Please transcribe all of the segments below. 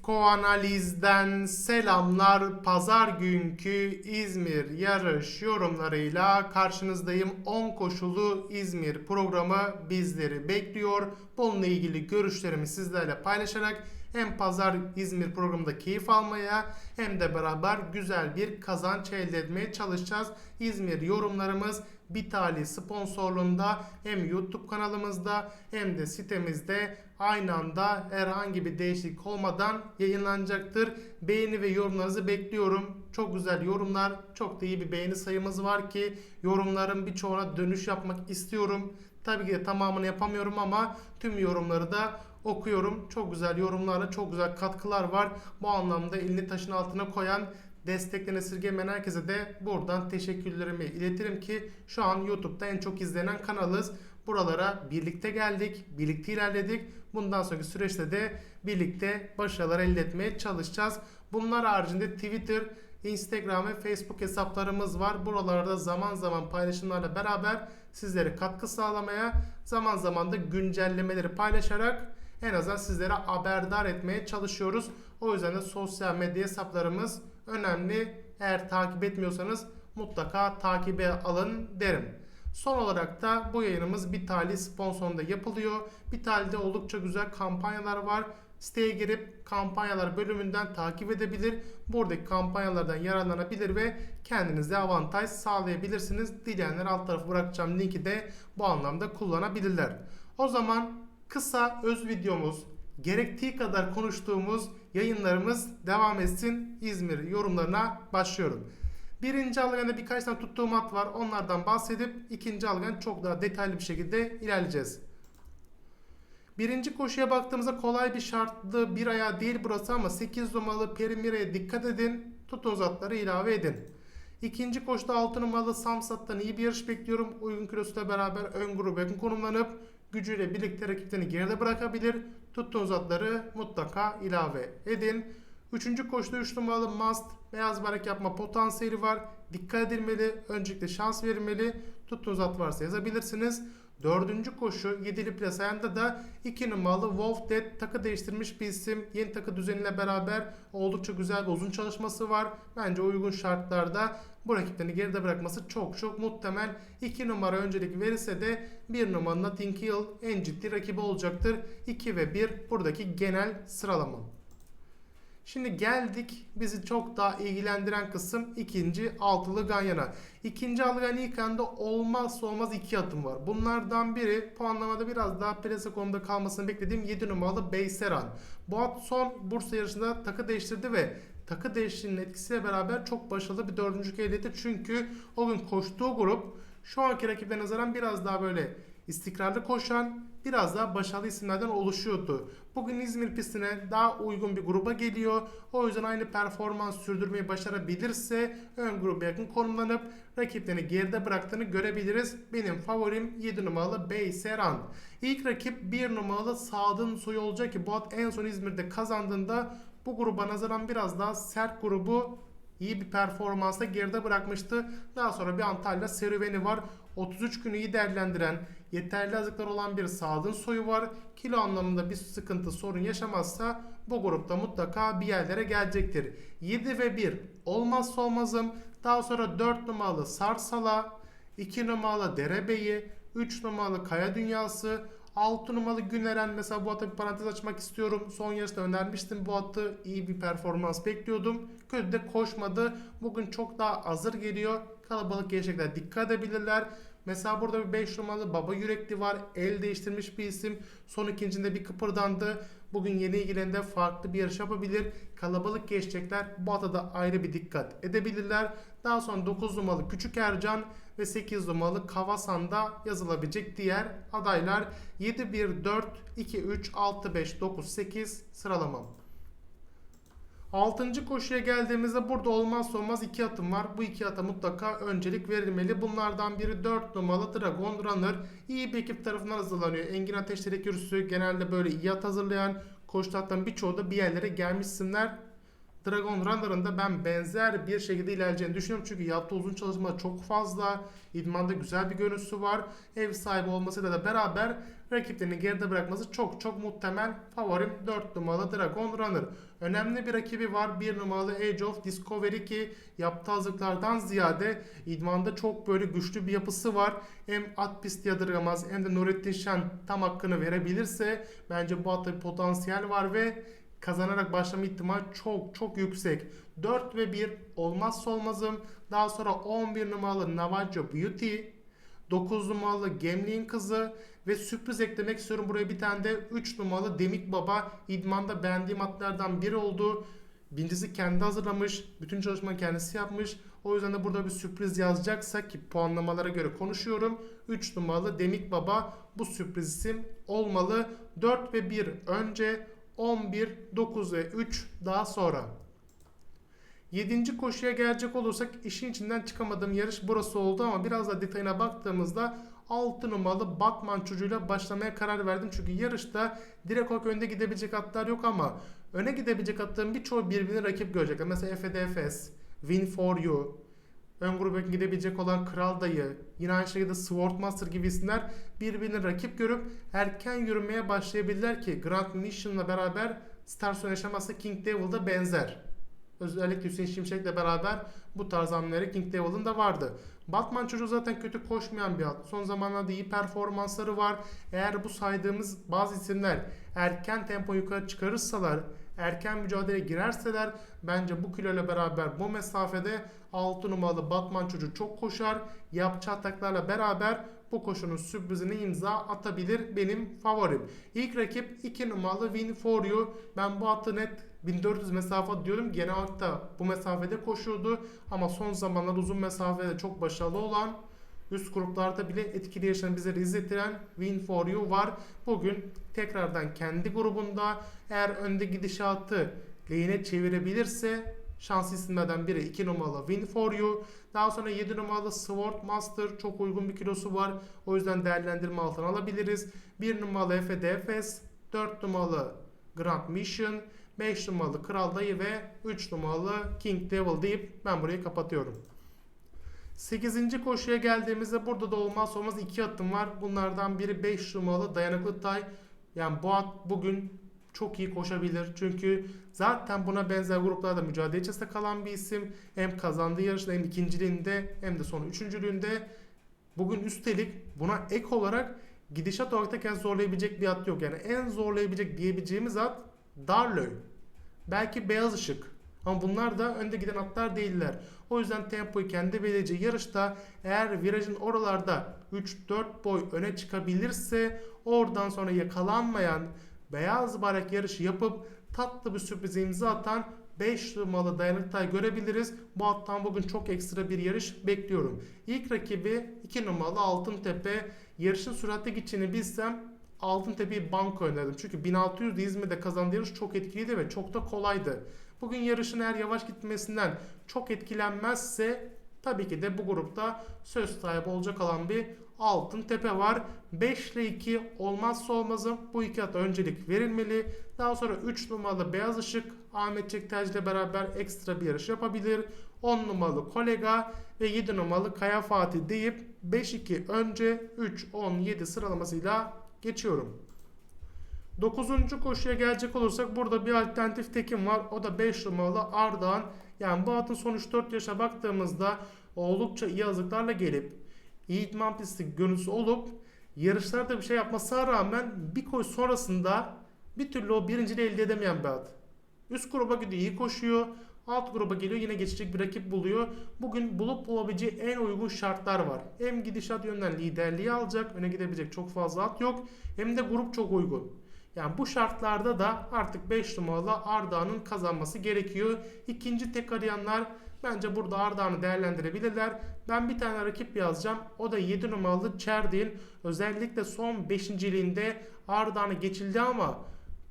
Psikoanaliz'den selamlar. Pazar günkü İzmir yarış yorumlarıyla karşınızdayım. 10 koşulu İzmir programı bizleri bekliyor. Bununla ilgili görüşlerimi sizlerle paylaşarak hem pazar İzmir programında keyif almaya hem de beraber güzel bir kazanç elde etmeye çalışacağız. İzmir yorumlarımız Bitali sponsorluğunda hem YouTube kanalımızda hem de sitemizde aynı anda herhangi bir değişiklik olmadan yayınlanacaktır. Beğeni ve yorumlarınızı bekliyorum. Çok güzel yorumlar, çok da iyi bir beğeni sayımız var ki yorumların birçoğuna dönüş yapmak istiyorum. Tabii ki de tamamını yapamıyorum ama tüm yorumları da okuyorum. Çok güzel yorumlarla çok güzel katkılar var. Bu anlamda elini taşın altına koyan desteklerini esirgemeyen herkese de buradan teşekkürlerimi iletirim ki şu an YouTube'da en çok izlenen kanalız. Buralara birlikte geldik, birlikte ilerledik. Bundan sonraki süreçte de birlikte başarılar elde etmeye çalışacağız. Bunlar haricinde Twitter, Instagram ve Facebook hesaplarımız var. Buralarda zaman zaman paylaşımlarla beraber sizlere katkı sağlamaya, zaman zaman da güncellemeleri paylaşarak en azından sizlere haberdar etmeye çalışıyoruz. O yüzden de sosyal medya hesaplarımız önemli. Eğer takip etmiyorsanız mutlaka takibe alın derim. Son olarak da bu yayınımız Bitali sponsorunda yapılıyor. Bitali'de oldukça güzel kampanyalar var. Siteye girip kampanyalar bölümünden takip edebilir. Buradaki kampanyalardan yararlanabilir ve kendinize avantaj sağlayabilirsiniz. Dileyenler alt tarafa bırakacağım linki de bu anlamda kullanabilirler. O zaman kısa öz videomuz, gerektiği kadar konuştuğumuz yayınlarımız devam etsin. İzmir yorumlarına başlıyorum. Birinci alganda birkaç tane tuttuğum at var. Onlardan bahsedip ikinci algan çok daha detaylı bir şekilde ilerleyeceğiz. Birinci koşuya baktığımızda kolay bir şartlı bir ayağı değil burası ama 8 numaralı Perimira'ya dikkat edin. Tutun atları ilave edin. İkinci koşuda 6 numaralı Samsat'tan iyi bir yarış bekliyorum. Uygun kilosuyla beraber ön gruba yakın konumlanıp gücüyle birlikte rakiplerini geride bırakabilir. Tuttuğunuz atları mutlaka ilave edin. Üçüncü koşuda 3 numaralı Must beyaz barak yapma potansiyeli var. Dikkat edilmeli. Öncelikle şans verilmeli. Tuttuğunuz at varsa yazabilirsiniz. Dördüncü koşu 7'li plasayanda da 2 numaralı Wolf Dead takı değiştirmiş bir isim. Yeni takı düzeniyle beraber oldukça güzel bir uzun çalışması var. Bence uygun şartlarda bu rakiplerini geride bırakması çok çok muhtemel. 2 numara öncelik verirse de 1 numaranın Notting Hill en ciddi rakibi olacaktır. 2 ve 1 buradaki genel sıralama. Şimdi geldik bizi çok daha ilgilendiren kısım ikinci altılı ganyana. İkinci algın ilk anda olmazsa olmaz iki atım var. Bunlardan biri puanlamada biraz daha plase konumda kalmasını beklediğim 7 numaralı Beyseran. Bu at son Bursa yarışında takı değiştirdi ve takı değiştirinin etkisiyle beraber çok başarılı bir dördüncülük elde etti. Çünkü o gün koştuğu grup şu anki rakiplerine nazaran biraz daha böyle istikrarlı koşan, biraz daha başarılı isimlerden oluşuyordu. Bugün İzmir pistine daha uygun bir gruba geliyor. O yüzden aynı performans sürdürmeyi başarabilirse ön gruba yakın konumlanıp rakiplerini geride bıraktığını görebiliriz. Benim favorim 7 numaralı Beyseran. İlk rakip 1 numaralı Sadın Soy olacak ki bu at en son İzmir'de kazandığında bu gruba nazaran biraz daha sert grubu iyi bir performansla geride bırakmıştı. Daha sonra bir Antalya serüveni var. 33 günü iyi değerlendiren, yeterli azıklar olan bir Sadın soyu var. Kilo anlamında bir sıkıntı, sorun yaşamazsa bu grupta mutlaka bir yerlere gelecektir. 7 ve 1 olmazsa olmazım. Daha sonra 4 numaralı Sarsala, 2 numaralı Derebeyi, 3 numaralı Kaya Dünyası, 6 numaralı Güneren mesela bu atı bir parantez açmak istiyorum. Son yarışta önermiştim bu atı. iyi bir performans bekliyordum. Kötü de koşmadı. Bugün çok daha hazır geliyor. Kalabalık gelecekler dikkat edebilirler. Mesela burada bir 5 numaralı Baba Yürekli var. El değiştirmiş bir isim. Son ikincinde bir kıpırdandı. Bugün yeni ilgilerinde farklı bir yarış yapabilir. Kalabalık geçecekler. Bu ata da ayrı bir dikkat edebilirler. Daha sonra 9 numaralı Küçük Ercan ve 8 numaralı Kavasan'da yazılabilecek diğer adaylar 7 1 4 2 3 6 5 9 8 sıralamam. Altıncı koşuya geldiğimizde burada olmazsa olmaz iki atım var. Bu iki ata mutlaka öncelik verilmeli. Bunlardan biri 4 numaralı Dragon Runner. İyi bir ekip tarafından hazırlanıyor. Engin Ateş Terekürüsü genelde böyle iyi at hazırlayan koşu birçoğu da bir yerlere gelmiş isimler. Dragon Runner'ın da ben benzer bir şekilde ilerleyeceğini düşünüyorum. Çünkü yaptığı uzun çalışma çok fazla. İdmanda güzel bir görüntüsü var. Ev sahibi olmasıyla da beraber rakiplerini geride bırakması çok çok muhtemel. Favorim 4 numaralı Dragon Runner. Önemli bir rakibi var. 1 numaralı Age of Discovery ki yaptığı hazırlıklardan ziyade idmanda çok böyle güçlü bir yapısı var. Hem at pisti yadırgamaz hem de Nurettin Şen tam hakkını verebilirse bence bu atta bir potansiyel var ve kazanarak başlama ihtimali çok çok yüksek. 4 ve 1 olmazsa olmazım. Daha sonra 11 numaralı Navajo Beauty, 9 numaralı Gemliğin Kızı ve sürpriz eklemek istiyorum. Buraya bir tane de 3 numaralı Demik Baba idmanda beğendiğim atlardan biri oldu. Birincisi kendi hazırlamış. Bütün çalışmayı kendisi yapmış. O yüzden de burada bir sürpriz yazacaksa ki puanlamalara göre konuşuyorum. 3 numaralı Demik Baba bu sürpriz isim olmalı. 4 ve 1 önce 11, 9 ve 3 daha sonra. 7. koşuya gelecek olursak işin içinden çıkamadığım yarış burası oldu ama biraz da detayına baktığımızda 6 numaralı Batman çocuğuyla başlamaya karar verdim. Çünkü yarışta direkt olarak önde gidebilecek atlar yok ama öne gidebilecek atların birçoğu birbirini rakip görecekler. Mesela FDFS, Win For You, ön gruba gidebilecek olan Kral Dayı, yine aynı şekilde Swordmaster gibi isimler birbirini rakip görüp erken yürümeye başlayabilirler ki Grand Mission'la beraber Stars yaşaması King Devil'da benzer. Özellikle Hüseyin Şimşek'le beraber bu tarz hamleleri King Devil'ın da vardı. Batman çocuğu zaten kötü koşmayan bir at. Son zamanlarda iyi performansları var. Eğer bu saydığımız bazı isimler erken tempo yukarı çıkarırsalar, erken mücadeleye girerseler bence bu kiloyla beraber bu mesafede 6 numaralı Batman çocuğu çok koşar. Yapacağı ataklarla beraber bu koşunun sürprizine imza atabilir benim favorim. İlk rakip 2 numaralı Win For You. Ben bu atı net 1400 mesafe diyorum. Genel da bu mesafede koşuyordu. Ama son zamanlarda uzun mesafede çok başarılı olan üst gruplarda bile etkili yaşayan bizleri izletiren Win For You var. Bugün tekrardan kendi grubunda eğer önde gidişatı lehine çevirebilirse şanslı isimlerden biri 2 numaralı Win For You. Daha sonra 7 numaralı Sword Master çok uygun bir kilosu var. O yüzden değerlendirme altına alabiliriz. 1 numaralı Efe Defes, 4 numaralı Grand Mission, 5 numaralı Kral Dayı ve 3 numaralı King Devil deyip ben burayı kapatıyorum. 8. koşuya geldiğimizde burada da olmaz olmaz iki atım var. Bunlardan biri 5 numaralı Dayanıklı Tay. Yani bu at bugün çok iyi koşabilir. Çünkü zaten buna benzer gruplarda mücadele içerisinde kalan bir isim. Hem kazandığı yarışta hem ikinciliğinde hem de son üçüncülüğünde. Bugün üstelik buna ek olarak gidişat olarak da kendini zorlayabilecek bir at yok. Yani en zorlayabilecek diyebileceğimiz at Darlöy. Belki Beyaz Işık. Ama bunlar da önde giden atlar değiller. O yüzden tempoyu kendi belirleyeceği yarışta eğer virajın oralarda 3-4 boy öne çıkabilirse oradan sonra yakalanmayan beyaz bayrak yarışı yapıp tatlı bir sürpriz imza atan 5 numaralı dayanıktay görebiliriz. Bu attan bugün çok ekstra bir yarış bekliyorum. İlk rakibi 2 numaralı Altın Tepe. Yarışın süratli gideceğini bilsem Altın Tepe'yi banko önerdim. Çünkü 1600 İzmir'de kazandığı yarış çok etkiliydi ve çok da kolaydı. Bugün yarışın eğer yavaş gitmesinden çok etkilenmezse tabii ki de bu grupta söz sahibi olacak olan bir Altın Tepe var. 5 ile 2 olmazsa olmazım. Bu iki ata öncelik verilmeli. Daha sonra 3 numaralı Beyaz Işık Ahmet Çekterci ile beraber ekstra bir yarış yapabilir. 10 numaralı Kolega ve 7 numaralı Kaya Fatih deyip 5-2 önce 3-10-7 sıralamasıyla geçiyorum. 9. koşuya gelecek olursak burada bir alternatif tekim var. O da 5 numaralı Ardahan. Yani bu atın son 3-4 yaşa baktığımızda oldukça iyi hazırlıklarla gelip iyi idman pisti görüntüsü olup yarışlarda bir şey yapmasına rağmen bir koş sonrasında bir türlü o birinciliği elde edemeyen bir at. Üst gruba gidiyor iyi koşuyor. Alt gruba geliyor yine geçecek bir rakip buluyor. Bugün bulup bulabileceği en uygun şartlar var. Hem gidişat yönden liderliği alacak. Öne gidebilecek çok fazla at yok. Hem de grup çok uygun. Yani bu şartlarda da artık 5 numaralı Arda'nın kazanması gerekiyor. İkinci tek arayanlar bence burada Arda'nı değerlendirebilirler. Ben bir tane rakip yazacağım. O da 7 numaralı Çerdin. Özellikle son 5. ilinde Arda'nı geçildi ama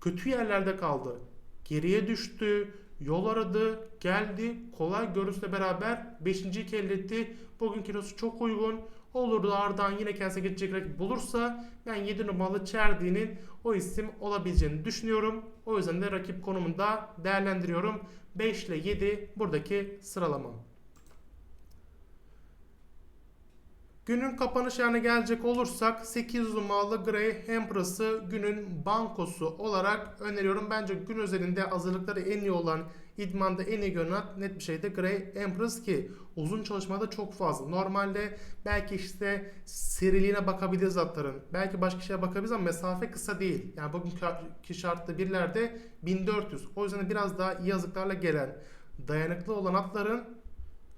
kötü yerlerde kaldı. Geriye düştü. Yol aradı, geldi, kolay görüşle beraber 5. elletti. Bugün kilosu çok uygun. Olur da ardından yine kendisine geçecek rakip bulursa ben 7 numaralı Çerdi'nin o isim olabileceğini düşünüyorum. O yüzden de rakip konumunda değerlendiriyorum. 5 ile 7 buradaki sıralama. Günün kapanış yerine gelecek olursak 8 numaralı Grey Empress'ı günün bankosu olarak öneriyorum. Bence gün özelinde hazırlıkları en iyi olan idmanda en iyi görünen net bir şeyde Grey Empress ki uzun çalışmada çok fazla. Normalde belki işte seriliğine bakabiliriz atların. Belki başka şeye bakabiliriz ama mesafe kısa değil. Yani bugünkü şartta birlerde 1400. O yüzden de biraz daha iyi yazıklarla gelen dayanıklı olan atların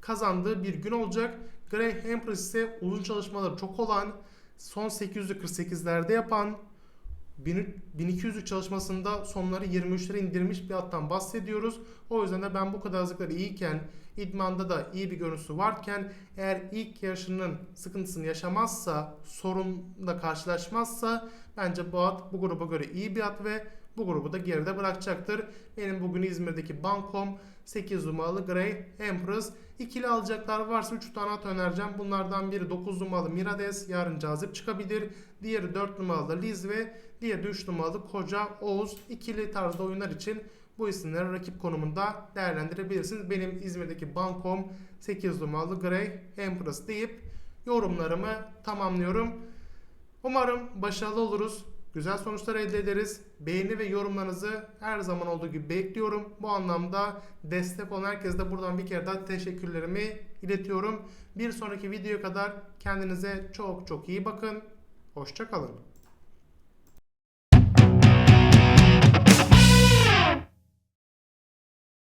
kazandığı bir gün olacak. Grey Empress ise uzun çalışmaları çok olan, son 848'lerde yapan, 1200'lük çalışmasında sonları 23'lere indirmiş bir attan bahsediyoruz. O yüzden de ben bu kadar hazırlıkları iyiyken, idmanda da iyi bir görüntüsü varken eğer ilk yarışının sıkıntısını yaşamazsa, sorunla karşılaşmazsa bence bu at bu gruba göre iyi bir at ve bu grubu da geride bırakacaktır. Benim bugün İzmir'deki bankom 8 numaralı Grey Empress. İkili alacaklar varsa 3 tane at önereceğim. Bunlardan biri 9 numaralı Mirades. Yarın cazip çıkabilir. Diğeri 4 numaralı Liz ve diğeri de 3 numaralı Koca Oğuz. İkili tarzda oyunlar için bu isimleri rakip konumunda değerlendirebilirsiniz. Benim İzmir'deki bankom 8 numaralı Grey Empress deyip yorumlarımı tamamlıyorum. Umarım başarılı oluruz. Güzel sonuçlar elde ederiz. Beğeni ve yorumlarınızı her zaman olduğu gibi bekliyorum. Bu anlamda destek olan herkese de buradan bir kere daha teşekkürlerimi iletiyorum. Bir sonraki videoya kadar kendinize çok çok iyi bakın. Hoşçakalın.